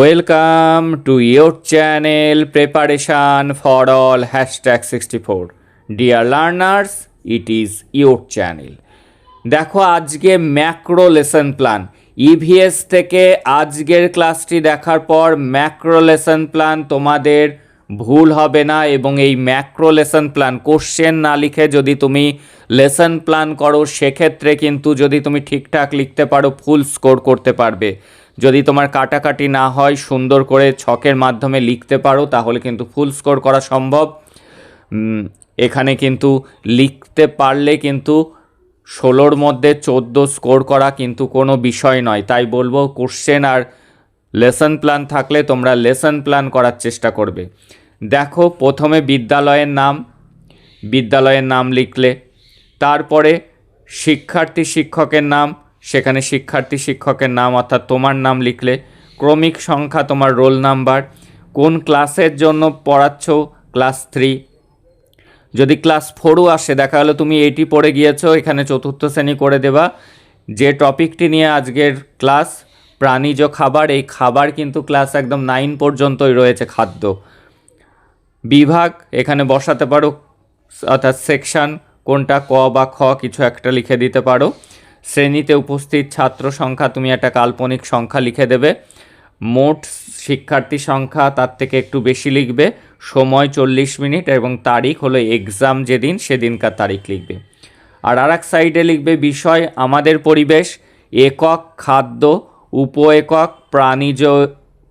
Welcome to channel channel Preparation for All. Hashtag 64. Dear learners, it is your channel দেখো আজকে macro lesson plan EVS থেকে আজকের ক্লাসটি দেখার পর ম্যাক্রো লেসন প্ল্যান তোমাদের ভুল হবে না এবং এই ম্যাক্রো লেসন প্ল্যান কোশ্চেন না লিখে যদি তুমি লেসন প্ল্যান করো সেক্ষেত্রে কিন্তু যদি তুমি ঠিকঠাক লিখতে পারো ফুল স্কোর করতে পারবে। যদি তোমার কাটাকাটি না হয়, সুন্দর করে ছকের মাধ্যমে লিখতে পারো, তাহলে কিন্তু ফুল স্কোর করা সম্ভব। এখানে কিন্তু লিখতে পারলে কিন্তু ষোলোর মধ্যে চোদ্দ স্কোর করা কিন্তু কোনো বিষয় নয়। তাই বলব কোশ্চেন আর লেসন প্ল্যান থাকলে তোমরা লেসন প্ল্যান করার চেষ্টা করবে। দেখো, প্রথমে বিদ্যালয়ের নাম বিদ্যালয়ের নাম লিখলে। তারপরে শিক্ষার্থী শিক্ষকের নাম সেখানে শিক্ষার্থী শিক্ষকের নাম অর্থাৎ তোমার নাম লিখলে ক্রমিক সংখ্যা তোমার রোল নাম্বার। কোন ক্লাসের জন্য পড়াচ্ছ? Class three. যদি ক্লাস ফোরও আসে, দেখা গেলো তুমি এইটি পড়ে গিয়েছো, এখানে চতুর্থ শ্রেণি করে দেবা। যে টপিকটি নিয়ে আজকের ক্লাস, প্রাণীজ খাবার, এই খাবার কিন্তু ক্লাস একদম নাইন পর্যন্তই রয়েছে খাদ্য। বিভাগ, এখানে বসাতে পারো, অর্থাৎ সেকশন, কোনটা ক বা খ, কিছু একটা লিখে দিতে পারো। শ্রেণীতে উপস্থিত ছাত্র সংখ্যা, তুমি একটা কাল্পনিক সংখ্যা লিখে দেবে। মোট শিক্ষার্থী সংখ্যা তার থেকে একটু বেশি লিখবে। সময় চল্লিশ মিনিট এবং তারিখ হলো এক্সাম যেদিন, সেদিনকার তারিখ লিখবে। আর আর এক সাইডে লিখবে বিষয়, আমাদের পরিবেশ, একক খাদ্য উপ একক প্রাণীজ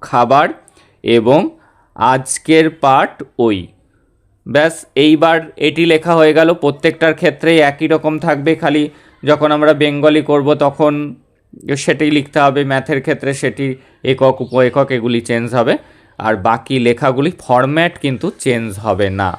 খাবার এবং আজকের পাঠ ওই। ব্যাস, এইবার এটি লেখা হয়ে গেল। প্রত্যেকটার ক্ষেত্রেই একই রকম থাকবে, খালি যখন আমরা বেঙ্গলি করব, তখন সেটি লিখতে হবে, ম্যাথের ক্ষেত্রে সেটি একক উপ একক এগুলি চেঞ্জ হবে। আর বাকি লেখাগুলি ফরম্যাট কিন্তু চেঞ্জ হবে না।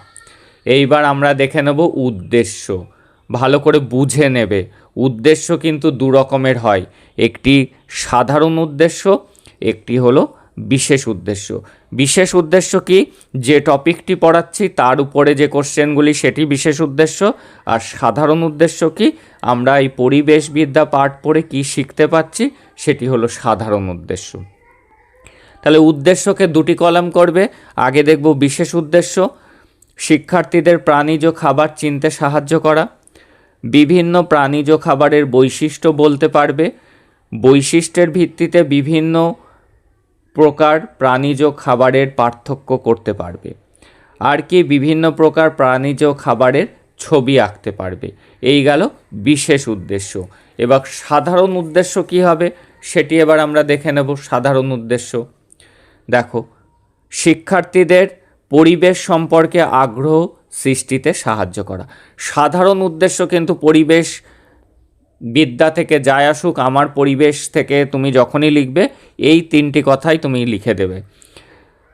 এইবার আমরা দেখে নেব উদ্দেশ্য। ভালো করে বুঝে নেবে। উদ্দেশ্য কিন্তু দু রকমের হয়। একটি সাধারণ উদ্দেশ্য, একটি হলো বিশেষ উদ্দেশ্য। বিশেষ উদ্দেশ্য কি? যে টপিকটি পড়াচ্ছি, তার উপরে যে কোশ্চেনগুলি, সেটি বিশেষ উদ্দেশ্য। আর সাধারণ উদ্দেশ্য কি? আমরা এই পরিবেশবিদ্যা পাঠ পড়ে কি শিখতে পাচ্ছি, সেটি হলো সাধারণ উদ্দেশ্য। তাহলে উদ্দেশ্যকে দুটি কলাম করবে। আগে দেখব বিশেষ উদ্দেশ্য, শিক্ষার্থীদের প্রাণীজ খাবার চিনতে সাহায্য করা। বিভিন্ন প্রাণীজ খাবারের বৈশিষ্ট্য বলতে পারবে। বৈশিষ্ট্যের ভিত্তিতে বিভিন্ন প্রকার প্রাণীজ খাবারের পার্থক্য করতে পারবে। আর কি বিভিন্ন প্রকার প্রাণীজ খাবারের ছবি আঁকতে পারবে। এই গেল বিশেষ উদ্দেশ্য। এবার সাধারণ উদ্দেশ্য কি হবে সেটি এবার আমরা দেখে নেব সাধারণ উদ্দেশ্য। দেখো, শিক্ষার্থীদের পরিবেশ সম্পর্কে আগ্রহ সৃষ্টিতে সাহায্য করা। সাধারণ উদ্দেশ্য কিন্তু পরিবেশ বিদ্যা থেকে যায় আসুক, আমার পরিবেশ থেকে তুমি যখনই লিখবে, এই তিনটি কথাই তুমি লিখে দেবে।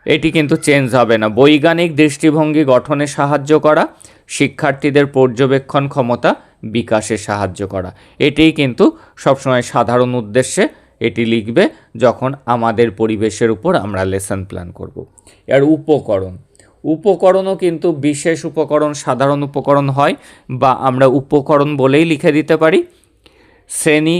এটি কিন্তু চেঞ্জ হবে না। বৈজ্ঞানিক দৃষ্টিভঙ্গি গঠনে সাহায্য করা, শিক্ষার্থীদের পর্যবেক্ষণ ক্ষমতা বিকাশে সাহায্য করা। এটিই কিন্তু সবসময় সাধারণ উদ্দেশ্যে এটি লিখবে যখন আমাদের পরিবেশের উপর আমরা লেসন প্ল্যান করব। এর উপকরণ। উপকরণও কিন্তু বিশেষ উপকরণ, সাধারণ উপকরণ হয় বা আমরা উপকরণ বলেই লিখে দিতে পারি। শ্রেণি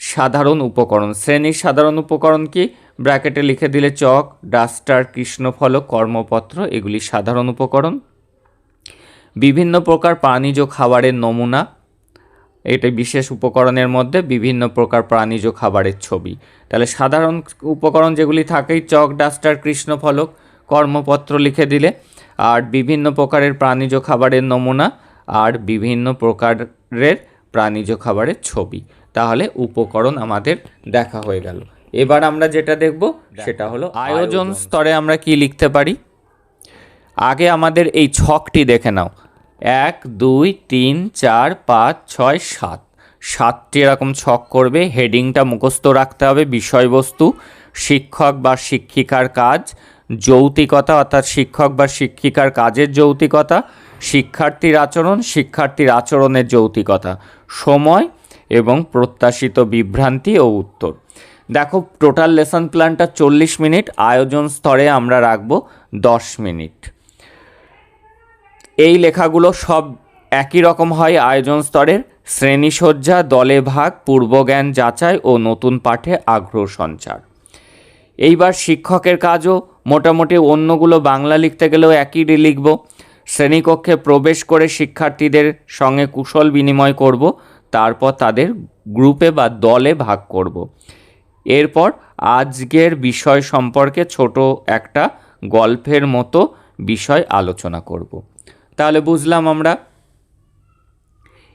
সাধারণ উপকরণ। শ্রেণির সাধারণ উপকরণ কি? ব্র্যাকেটে লিখে দিলে চক, ডাস্টার কৃষ্ণফলক কর্মপত্র, এগুলি সাধারণ উপকরণ। বিভিন্ন প্রকার প্রাণীজ খাবারের নমুনা, এটা বিশেষ উপকরণের মধ্যে বিভিন্ন প্রকার প্রাণীজ খাবারের ছবি। তাহলে সাধারণ উপকরণ যেগুলি থাকেই চক, ডাস্টার কৃষ্ণফলক কর্মপত্র লিখে দিলে, আর বিভিন্ন প্রকারের প্রাণীজ খাবারের নমুনা, আর বিভিন্ন প্রকারের প্রাণীজ খাবারের ছবি। তাহলে উপকরণ আমাদের দেখা হয়ে গেল। এবার আমরা যেটা দেখব সেটা হলো আয়োজন স্তরে আমরা কি লিখতে পারি? আগে আমাদের এই ছকটি দেখে নাও। এক দুই তিন চার পাঁচ ছয় সাত। সাতটি এরকম ছক করবে হেডিংটা মুখস্থ রাখতে হবে বিষয়বস্তু শিক্ষক বা শিক্ষিকার কাজ যৌতিকতা অর্থাৎ শিক্ষক বা শিক্ষিকার কাজের যৌতিকতা শিক্ষার্থীর আচরণ, শিক্ষার্থীর আচরণের যৌতিকতা, সময় এবং প্রত্যাশিত বিভ্রান্তি ও উত্তর। দেখো টোটাল লেসন প্ল্যানটা চল্লিশ মিনিট, আয়োজন স্তরে আমরা রাখব দশ মিনিট। এই লেখাগুলো সব একই রকম হয় আয়োজন স্তরের। শ্রেণীসজ্জা, দলে ভাগ, পূর্বজ্ঞান যাচাই ও নতুন পাঠে আগ্রহ সঞ্চার। এইবার শিক্ষকের কাজও মোটামুটি অন্যগুলো বাংলা লিখতে গেলেও একই লিখব। শ্রেণীকক্ষে প্রবেশ করে শিক্ষার্থীদের সঙ্গে কুশল বিনিময় করব, তারপর তাদের গ্রুপে বা দলে ভাগ করব। এরপর আজকের বিষয় সম্পর্কে ছোট একটা গল্পের মতো বিষয় আলোচনা করব। তাহলে বুঝলাম আমরা।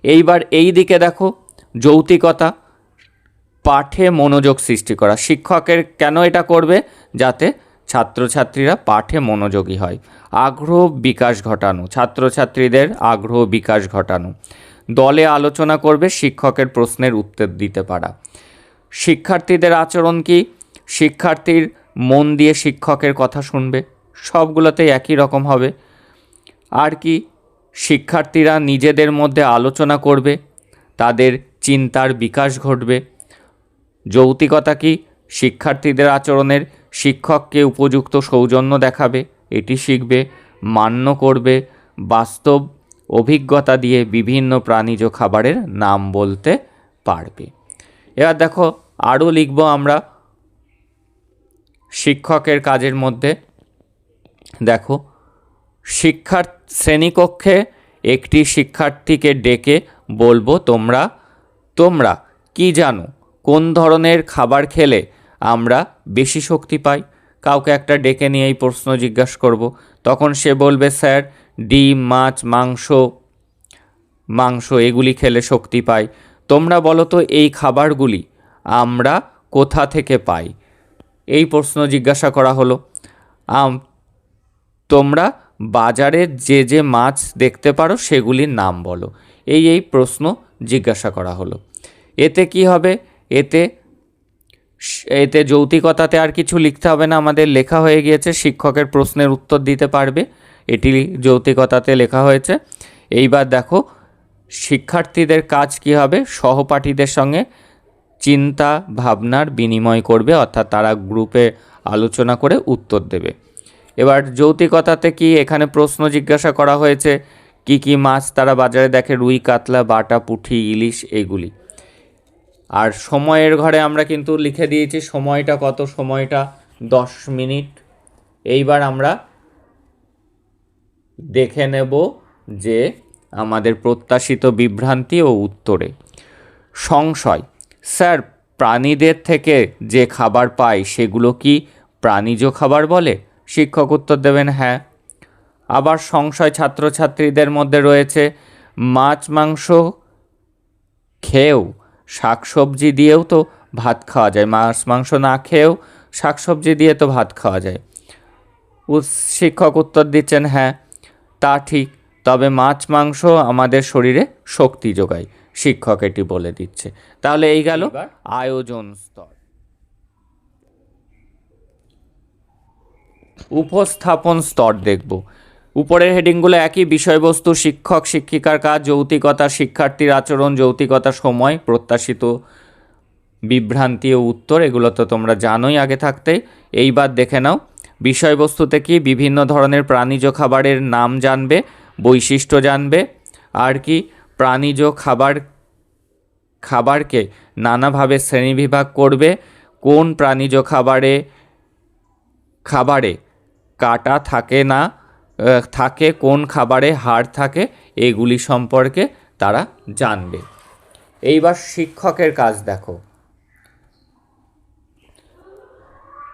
এইবার এই দিকে দেখো, যৌতিকতা, পাঠে মনোযোগ সৃষ্টি করা। শিক্ষকের কেন এটা করবে? যাতে ছাত্রছাত্রীরা পাঠে মনোযোগী হয়। আগ্রহ বিকাশ ঘটানো। ছাত্রছাত্রীদের আগ্রহ বিকাশ ঘটানো। দলে আলোচনা করবে শিক্ষকের প্রশ্নের উত্তর দিতে পারা। শিক্ষার্থীদের আচরণ কি? শিক্ষার্থীর মন দিয়ে শিক্ষকের কথা শুনবে। সবগুলোতেই একই রকম হবে। আর কি? শিক্ষার্থীরা নিজেদের মধ্যে আলোচনা করবে। তাদের চিন্তার বিকাশ ঘটবে। যৌতিকতা কি? শিক্ষার্থীদের আচরণের শিক্ষককে উপযুক্ত সৌজন্য দেখাবে, এটি শিখবে, মান্য করবে, বাস্তব অভিজ্ঞতা দিয়ে বিভিন্ন প্রাণীজ খাবারের নাম বলতে পারবে। এবার দেখো, আরও লিখব আমরা, শিক্ষকের কাজের মধ্যে, দেখো, শিক্ষার শ্রেণীকক্ষে একটি শিক্ষার্থীকে ডেকে বলব, তোমরা তোমরা, কি জানো, কোন ধরনের খাবার খেলে আমরা বেশি শক্তি পাই। কাউকে একটা ডেকে নিয়ে এই প্রশ্ন জিজ্ঞাসা করব। তখন সে বলবে, স্যার, ডিম, মাছ, মাংস মাংস, এগুলি খেলে শক্তি পাই। তোমরা বলো তো, এই খাবারগুলি আমরা কোথা থেকে পাই? এই প্রশ্ন জিজ্ঞাসা করা হলো। তোমরা বাজারে যে যে মাছ দেখতে পারো, সেগুলির নাম বলো। এই এই প্রশ্ন জিজ্ঞাসা করা হলো। এতে কি হবে? এতে এতে যৌতিকতাতে আর কিছু লিখতে হবে না। আমাদের লেখা হয়ে গিয়েছে, শিক্ষকের প্রশ্নের উত্তর দিতে পারবে। এটি যৌতিকতাতে লেখা হয়েছে। এইবার দেখো, শিক্ষার্থীদের কাজ কি হবে? সহপাঠীদের সঙ্গে চিন্তা ভাবনার বিনিময় করবে, অর্থাৎ তারা গ্রুপে আলোচনা করে উত্তর দেবে। এবার যৌতিকতাতে কি এখানে প্রশ্ন জিজ্ঞাসা করা হয়েছে? কি কি মাছ তারা বাজারে দেখে? রুই, কাতলা, বাটা পুঁটি ইলিশ, এগুলি। আর সময়ের ঘরে আমরা কিন্তু লিখে দিয়েছি সময়টা কত, সময়টা দশ মিনিট। এইবার আমরা দেখে নেব যে আমাদের প্রত্যাশিত বিভ্রান্তি ও উত্তরে। সংশয়, স্যার, প্রাণীদের থেকে যে খাবার পাই সেগুলো কি প্রাণীজ খাবার বলে? শিক্ষক উত্তর দেবেন হ্যাঁ। আবার সংশয় ছাত্রছাত্রীদের মধ্যে রয়েছে মাছ, মাংস খেয়েও শাকসবজি দিয়েও তো ভাত খাওয়া যায় মাছ মাংস না খেয়েও শাকসবজি দিয়ে তো ভাত খাওয়া যায়। শিক্ষক উত্তর দিচ্ছেন হ্যাঁ তা ঠিক তবে মাছ মাংস আমাদের শরীরে শক্তি যোগায় শিক্ষক এটি বলে দিচ্ছে। তাহলে এই গেল আয়োজন স্তর। উপস্থাপন স্তর দেখব। উপরের হেডিংগুলো একই বিষয়বস্তু, শিক্ষক, শিক্ষিকার কাজ, যৌতিকতা, শিক্ষার্থীর আচরণ, যৌতিকতা সময়, প্রত্যাশিত বিভ্রান্তি ও উত্তর, এগুলো তো তোমরা জানোই আগে থাকতে। এইবার দেখে নাও, বিষয়বস্তুতে কি বিভিন্ন ধরনের প্রাণীজ খাবারের নাম জানবে, বৈশিষ্ট্য জানবে, আর কি প্রাণীজ খাবার, খাবারকে নানাভাবে শ্রেণীবিভাগ করবে, কোন প্রাণীজ খাবারে খাবারে কাটা থাকে না থাকে, কোন খাবারে হাড় থাকে, এগুলি সম্পর্কে তারা জানবে। এইবার শিক্ষকের কাজ দেখো।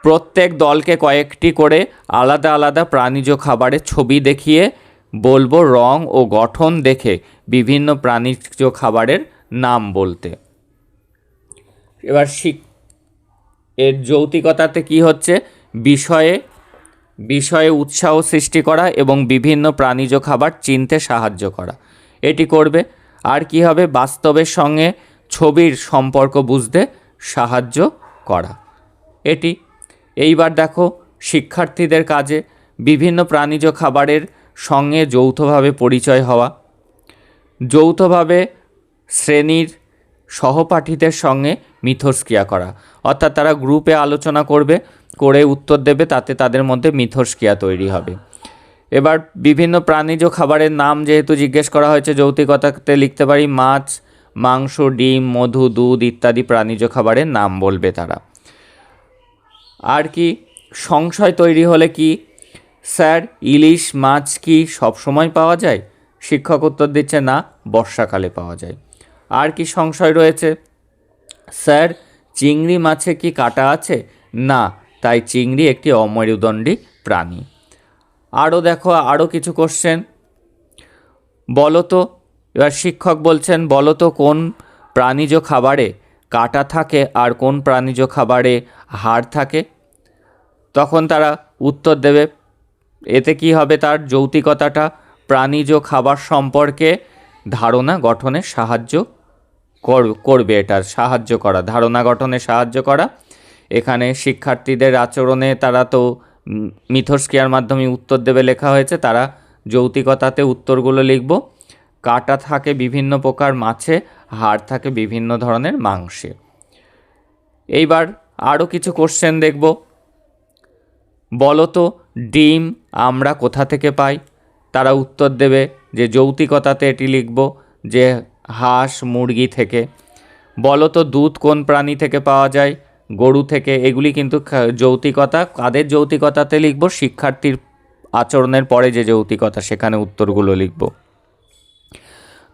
প্রত্যেক দলকে কয়েকটি করে আলাদা আলাদা প্রাণীজ খাবারের ছবি দেখিয়ে বলব রং ও গঠন দেখে বিভিন্ন প্রাণীজ খাবারের নাম বলতে। এবার শিক এর যৌতিকতাতে কি হচ্ছে? বিষয়ে বিষয়ে উৎসাহ সৃষ্টি করা এবং বিভিন্ন প্রাণীজ খাবার চিনতে সাহায্য করা। এটি করবে, আর কি হবে বাস্তবের সঙ্গে ছবির সম্পর্ক বুঝতে সাহায্য করা। এটি, এইবার দেখো, শিক্ষার্থীদের কাজে বিভিন্ন প্রাণীজ খাবারের সঙ্গে যৌথভাবে পরিচয় হওয়া। যৌথভাবে শ্রেণির সহপাঠীদের সঙ্গে মিথস্ক্রিয়া করা। অর্থাৎ তারা গ্রুপে আলোচনা করবে করে উত্তর দেবে, তাতে তাদের মধ্যে মিথস্ক্রিয়া তৈরি হবে। এবার বিভিন্ন প্রাণীজ খাবারের নাম যেহেতু জিজ্ঞেস করা হয়েছে, যৌতিকতাতে লিখতে পারি, মাছ, মাংস, ডিম, মধু, দুধ ইত্যাদি প্রাণীজ খাবারের নাম বলবে তারা। আর কি, সংশয় তৈরি হলে কি, স্যার ইলিশ মাছ কি সব সময় পাওয়া যায়? শিক্ষক উত্তর দিচ্ছে, না, বর্ষাকালে পাওয়া যায়। আর কি সংশয় রয়েছে, স্যার চিংড়ি মাছে কি কাটা আছে? না তাই চিংড়ি একটি অমেরুদণ্ডী প্রাণী। আরও দেখো, আরও কিছু কোশ্চেন বলো তো এবার শিক্ষক বলছেন বলো তো কোন প্রাণীজ খাবারে কাটা থাকে আর কোন প্রাণীজ খাবারে হাড় থাকে? তখন তারা উত্তর দেবে, এতে কি হবে তার যৌতিকতাটা? প্রাণীজ খাবার সম্পর্কে ধারণা গঠনে সাহায্য কর- করবে এটা, সাহায্য করা, ধারণা গঠনে সাহায্য করা। এখানে শিক্ষার্থীদের আচরণে তারা তো মিথস্ক্রিয়ার মাধ্যমে উত্তর দেবে লেখা হয়েছে, তারা যৌতিকতাতে উত্তরগুলো লিখব। কাটা থাকে বিভিন্ন প্রকার মাছে, হাড় থাকে বিভিন্ন ধরনের মাংসে। এইবার আরও কিছু কোশ্চেন দেখব। বলো তো ডিম আমরা কোথা থেকে পাই? তারা উত্তর দেবে যে যৌতিকতাতে এটি লিখব, যে হাঁস মুরগি থেকে। বলো তো দুধ কোন প্রাণী থেকে পাওয়া যায়? গরু থেকে, এগুলি কিন্তু যৌতিকতা, কাদের যৌতিকতাতে লিখব? শিক্ষার্থীর আচরণের পরে যে যৌতিকতা, সেখানে উত্তরগুলো লিখব।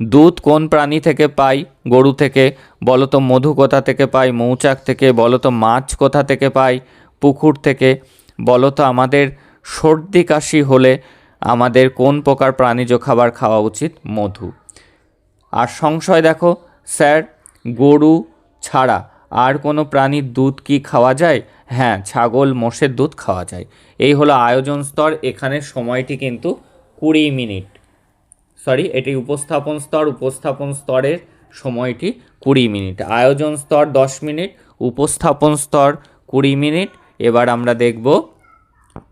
দুধ কোন প্রাণী থেকে পাই? গরু থেকে বলো তো মধু কোথা থেকে পাই? মৌচাক থেকে বলো তো মাছ কোথা থেকে পাই? পুকুর থেকে বলো তো আমাদের সর্দি কাশি হলে আমাদের কোন প্রকার প্রাণীজ খাবার খাওয়া উচিত? মধু। আর সংশয় দেখো, স্যার, গরু ছাড়া আর কোনো প্রাণীর দুধ কি খাওয়া যায়? হ্যাঁ ছাগল মোষের দুধ খাওয়া যায়। এই হলো আয়োজন স্তর। এখানে সময়টি কিন্তু কুড়ি মিনিট। সরি, এটি উপস্থাপন স্তর। উপস্থাপন স্তরের সময়টি কুড়ি মিনিট। আয়োজন স্তর দশ মিনিট, উপস্থাপন স্তর কুড়ি মিনিট। এবার আমরা দেখব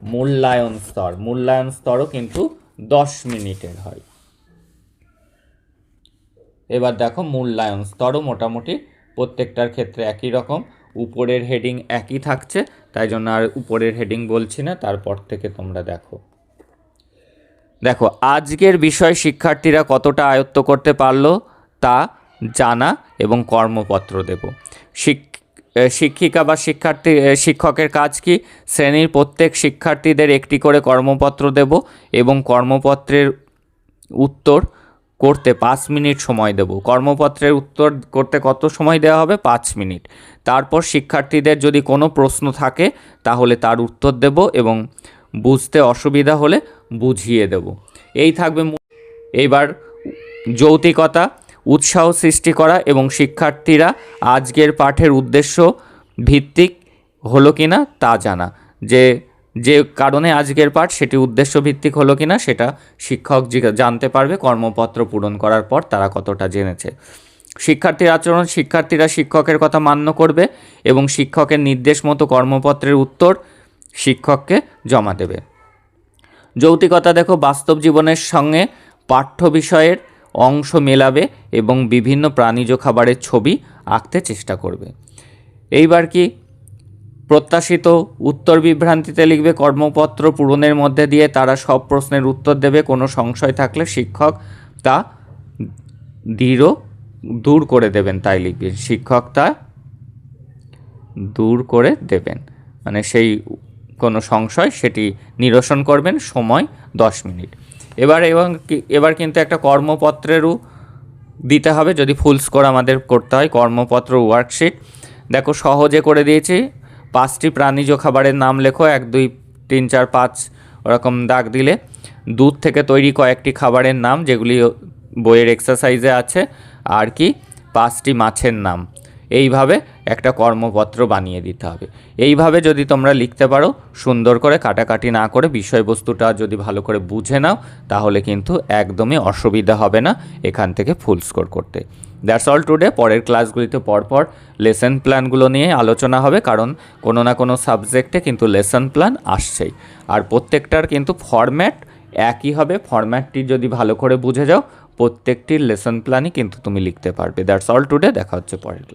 মূল্যায়ন স্তর। মূল্যায়ন স্তরও কিন্তু দশ মিনিটের হয়। এবার দেখো মূল্যায়ন স্তরও মোটামুটি প্রত্যেকটার ক্ষেত্রে একই রকম, উপরের হেডিং একই থাকছে, তাই জন্য আর উপরের হেডিং বলছি না, তারপর থেকে তোমরা দেখো। দেখো, আজকের বিষয় শিক্ষার্থীরা কতটা আয়ত্ত করতে পারল তা জানা এবং কর্মপত্র দেব। শিক- শিক্ষিকা বা শিক্ষার্থী শিক্ষকের কাজ কি? শ্রেণির প্রত্যেক শিক্ষার্থীদের একটি করে কর্মপত্র দেব এবং কর্মপত্রের উত্তর করতে পাঁচ মিনিট সময় দেব। কর্মপত্রের উত্তর করতে কত সময় দেওয়া হবে? পাঁচ মিনিট। তারপর শিক্ষার্থীদের যদি কোনো প্রশ্ন থাকে, তাহলে তার উত্তর দেব এবং বুঝতে অসুবিধা হলে বুঝিয়ে দেব। এই থাকবে এইবার যৌতিকতা, উৎসাহ সৃষ্টি করা এবং শিক্ষার্থীরা আজকের পাঠের উদ্দেশ্য ভিত্তিক হলো কিনা তা জানা। যে যে কারণে আজকের পাঠ, সেটি উদ্দেশ্য ভিত্তিক হলো কিনা, সেটা শিক্ষক জানতে পারবে, কর্মপত্র পূরণ করার পর তারা কতটা জেনেছে। শিক্ষার্থীর আচরণ, শিক্ষার্থীরা শিক্ষকের কথা মান্য করবে এবং শিক্ষকের নির্দেশ মতো কর্মপত্রের উত্তর শিক্ষককে জমা দেবে। যৌতিকতা দেখো, বাস্তব জীবনের সঙ্গে পাঠ্য বিষয়ের অংশ মেলাবে এবং বিভিন্ন প্রাণীজ খাবারের ছবি আঁকতে চেষ্টা করবে। এইবার কি প্রত্যাশিত উত্তর বিভ্রান্তিতে লিখবে, কর্মপত্র পূরণের মধ্যে দিয়ে তারা সব প্রশ্নের উত্তর দেবে, কোনো সংশয় থাকলে শিক্ষক তা দৃঢ়, দূর করে দেবেন। তাই লিখবে, শিক্ষক তা দূর করে দেবেন। মানে সেই কোনো সংশয় সেটি নিরসন করবেন সময় দশ মিনিট। এবার এবং এবার কিন্তু একটা কর্মপত্রেরও দিতে হবে, যদি ফুল স্কোর আমাদের করতে হয়, কর্মপত্র, ওয়ার্কশিট। দেখো সহজে করে দিয়েছি পাঁচটি প্রাণীজ খাবারের নাম লেখো। এক, দুই, তিন, চার, পাঁচ ওরকম দাগ দিলে। দুধ থেকে তৈরি কয়েকটি খাবারের নাম যেগুলি বইয়ের এক্সারসাইজে আছে। আর কি? পাঁচটি মাছের নাম। এইভাবে একটা কর্মপত্র বানিয়ে দিতে হবে। এইভাবে যদি তোমরা লিখতে পারো, সুন্দর করে কাটাকাটি না করে বিষয়বস্তুটা যদি ভালো করে বুঝে নাও, তাহলে কিন্তু একদমই অসুবিধা হবে না এখান থেকে ফুল স্কোর করতে। দ্যাটস অল টুডে পরের ক্লাসগুলিতে পরপর লেসন প্ল্যানগুলো নিয়ে আলোচনা হবে, কারণ কোনো না কোনো সাবজেক্টে কিন্তু লেসন প্ল্যান আসছেই। আর প্রত্যেকটার কিন্তু ফরম্যাট একই হবে। ফরম্যাটটি যদি ভালো করে বুঝে যাও, প্রত্যেকটির লেসন প্ল্যানই কিন্তু তুমি লিখতে পারবে। দ্যাটস অল টুডে দেখা হচ্ছে পরের class।